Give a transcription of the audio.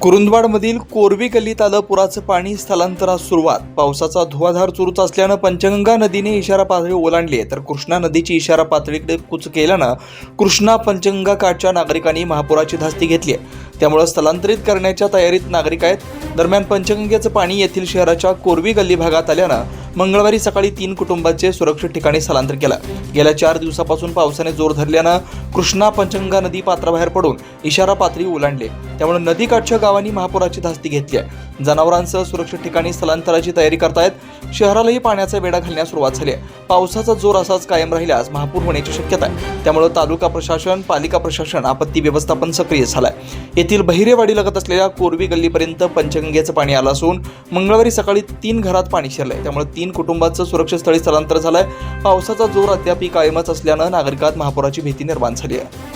कुरुंदवाडमधील कोरवी गल्लीत आलं पुराचं पाणी स्थलांतरास सुरुवात. पावसाचा धुवाधार सुरूच असल्यानं पंचगंगा नदीने इशारा पातळी ओलांडली आहे. तर कृष्णा नदीची इशारा पातळीकडे कूच केल्यानं कृष्णा पंचगंगा काठच्या नागरिकांनी महापुराची धास्ती घेतली आहे. त्यामुळं स्थलांतरित करण्याच्या तयारीत नागरिक आहेत. दरम्यान पंचगंगेचं पाणी येथील शहराच्या कोरवी गल्ली भागात आल्यानं मंगळवारी सकाळी तीन कुटुंबांचे सुरक्षित ठिकाणी स्थलांतर केलं. गेल्या चार दिवसापासून पावसाने जोर धरल्यानं कृष्णा पंचगंगा नदी पात्राबाहेर पडून इशारा पातळी ओलांडले. त्यामुळे नदीकाठच्या गावांनी महापुराची धास्ती घेतली आहे. जनावरांसह सुरक्षित ठिकाणी स्थलांतराची तयारी करतायत. शहरालाही पाण्याचा वेढा घालण्यास सुरुवात झाली आहे. पावसाचा जोर असाच कायम राहिल्यास महापूर होण्याची शक्यता आहे. त्यामुळे तालुका प्रशासन पालिका प्रशासन आपत्ती व्यवस्थापन सक्रिय झालंय. येथील बहिरेवाडी लगत असलेल्या कोरवी गल्लीपर्यंत पंचगंगेचं पाणी आलं असून मंगळवारी सकाळी तीन घरात पाणी शिरलंय. त्यामुळे तीन कुटुंबाचं सुरक्षित स्थळी स्थलांतर झालंय. पावसाचा जोर अद्याप कायमच असल्यानं नागरिकात महापुराची भीती निर्माण झाली आहे